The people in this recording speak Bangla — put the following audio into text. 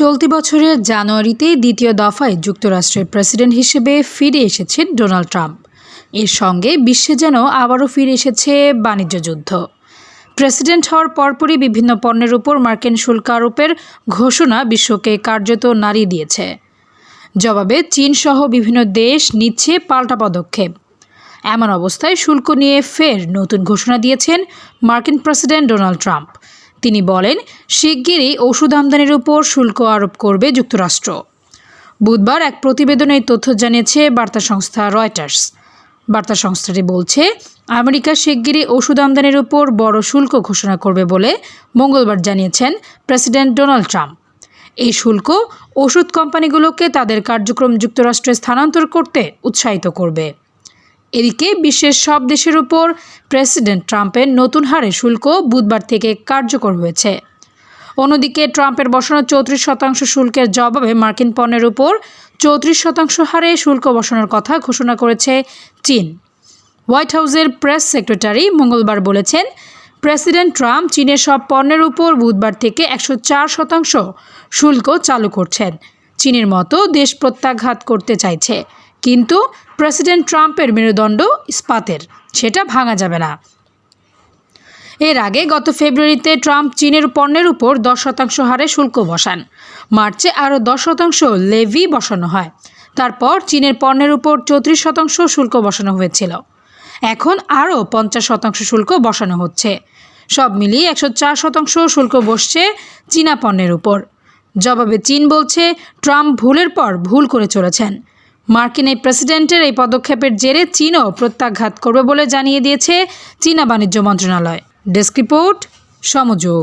চলতি বছরের জানুয়ারিতে দ্বিতীয় দফায় যুক্তরাষ্ট্রের প্রেসিডেন্ট হিসেবে ফিরে এসেছেন ডোনাল্ড ট্রাম্প। এর সঙ্গে বিশ্বে যেন আবারও ফিরে এসেছে বাণিজ্য যুদ্ধ। প্রেসিডেন্ট হওয়ার পরপরই বিভিন্ন পণ্যের উপর মার্কিন শুল্ক আরোপের ঘোষণা বিশ্বকে কার্যত নাড়িয়ে দিয়েছে। জবাবে চীনসহ বিভিন্ন দেশ নিচ্ছে পাল্টা পদক্ষেপ। এমন অবস্থায় শুল্ক নিয়ে ফের নতুন ঘোষণা দিয়েছেন মার্কিন প্রেসিডেন্ট ডোনাল্ড ট্রাম্প। তিনি বলেন, শিগগিরই ওষুধ আমদানির উপর শুল্ক আরোপ করবে যুক্তরাষ্ট্র। বুধবার এক প্রতিবেদনে এই তথ্য জানিয়েছে বার্তা সংস্থা রয়টার্স। বার্তা সংস্থাটি বলছে, আমেরিকা শিগগিরই ওষুধ আমদানির উপর বড় শুল্ক ঘোষণা করবে বলে মঙ্গলবার জানিয়েছেন প্রেসিডেন্ট ডোনাল্ড ট্রাম্প। এই শুল্ক ওষুধ কোম্পানিগুলোকে তাদের কার্যক্রম যুক্তরাষ্ট্রে স্থানান্তর করতে উৎসাহিত করবে। এদিকে বিশ্বের সব দেশের উপর প্রেসিডেন্ট ট্রাম্পের নতুন হারে শুল্ক বুধবার থেকে কার্যকর হয়েছে। অন্যদিকে ট্রাম্পের বসানো চৌত্রিশ শতাংশ শুল্কের জবাবে মার্কিন পণ্যের উপর চৌত্রিশ শতাংশ হারে শুল্ক বসানোর কথা ঘোষণা করেছে চীন। হোয়াইট হাউসের প্রেস সেক্রেটারি মঙ্গলবার বলেছেন, প্রেসিডেন্ট ট্রাম্প চীনের সব পণ্যের উপর বুধবার থেকে একশো চার শতাংশ শুল্ক চালু করছেন। চীনের মতো দেশ প্রত্যাঘাত করতে চাইছে। কিন্তু প্রেসিডেন্ট ট্রাম্পের মেরুদণ্ড ইস্পাতের, সেটা ভাঙা যাবে না। এর আগে গত ফেব্রুয়ারিতে ট্রাম্প চীনের পণ্যের উপর দশ শতাংশ হারে শুল্ক বসান। মার্চে আরও দশ শতাংশ লেভি বসানো হয়। তারপর চীনের পণ্যের উপর চৌত্রিশ শতাংশ শুল্ক বসানো হয়েছিল। এখন আরও পঞ্চাশ শতাংশ শুল্ক বসানো হচ্ছে। সব মিলিয়ে একশো চার শতাংশ শুল্ক বসছে চীনা পণ্যের উপর। জবাবে চীন বলছে, ট্রাম্প ভুলের পর ভুল করে চলেছেন। মার্কিন এই প্রেসিডেন্টের এই পদক্ষেপের জেরে চীনও প্রত্যাঘাত করবে বলে জানিয়ে দিয়েছে চীনা বাণিজ্য মন্ত্রণালয়। Desk report সমযোগ।